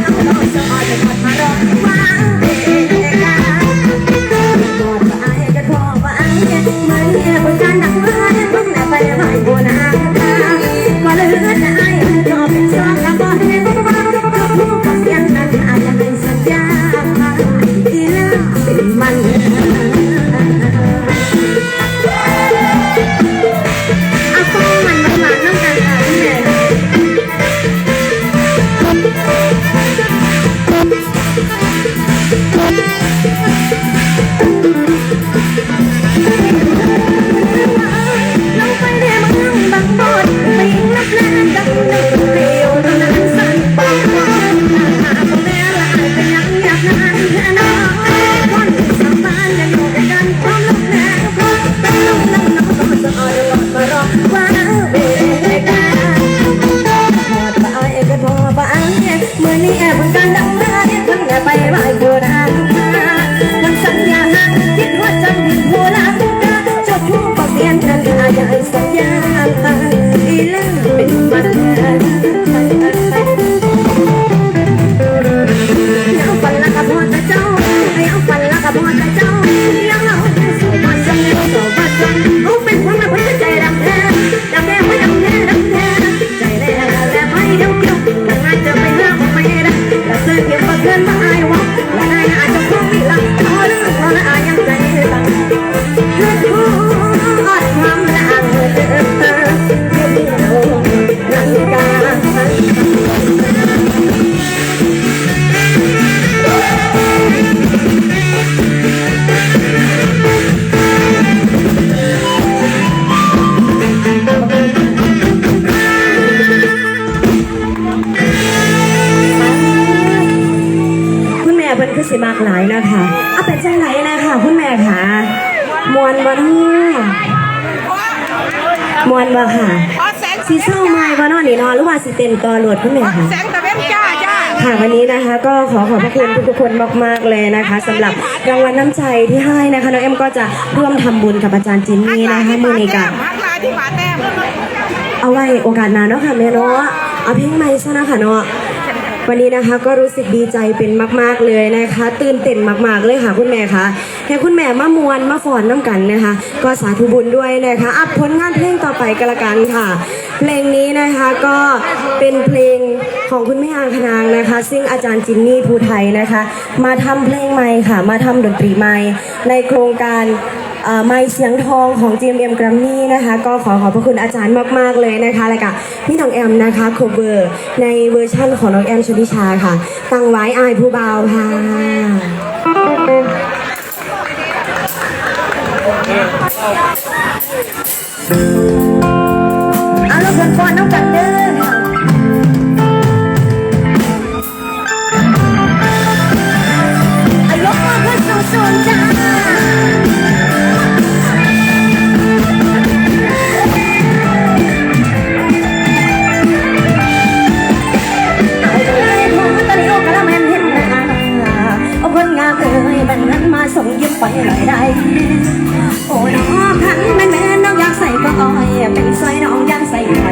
น้อ าเกินมาไอ้วะและไอ้อาจจะคงมีหลังพอเรื่องพอละอายัง คุณแม่เพิ่นคือสิมากหลายนะคะเอาเป็นจังไหนนะคะคุณแม่ค่ะมวนบ่เนาะมวนบ่ค่ะขอแสงสีเศร้าไม้บ่เนาะนี่เนาะหรือว่าสิเต้นต่อโหลดคุณแม่ค่ะแสงตะเวนจ้าจ้าค่ะวันนี้นะคะ ก็ขอขอบพระคุณทุกๆคนมากๆเลยนะคะสำหรับรางวัลน้ำใจที่ให้นะคะน้องเอ็มก็จะร่วมทำบุญกับอาจารย์จินนี่นะคะมือนี้กันฮักลาที่ผาแต้มเอาไว้โอกาสหน้าเนาะค่ะแม่เนาะเอาเพลงใหม่ซะนะคะเนาะ วันนี้นะคะก็รู้สึกดีใจเป็นมาก ๆเลยนะคะ ตื่นเต้นมาก ๆเลยค่ะคุณแม่คะให้คุณแม่มามวนมาฝอนน้ำกันนะคะ ก็สาธุบุญด้วยนะคะอัพผลงานเพลงต่อไปกันละกันค่ะ เพลงนี้นะคะก็เป็นเพลงของคุณแม่อางคนางนะคะ ซึ่งอาจารย์จินนี่ภูไทยนะคะ มาทำเพลงใหม่ค่ะ มาทำดนตรีใหม่ในโครงการ ไม้เสียงทองของ GMM g r a m m y นะคะ ก็ขอขอบพระคุณอาจารย์มากๆเลยนะคะและกับพี่น้องแอมนะคะโคเวอร์ในเวอร์ชั่นของน้องแอมชนิชาค่ะ ตั้งไว้อายผู้เบาค่ะเอ แบบนนั้นมาส่งยืมไปหน่อยได้ โอ้น้องหันแม่แม่น้องอยากใส่ก็อ้อยเป็นสร้อยน้องอยากใส่หน่อย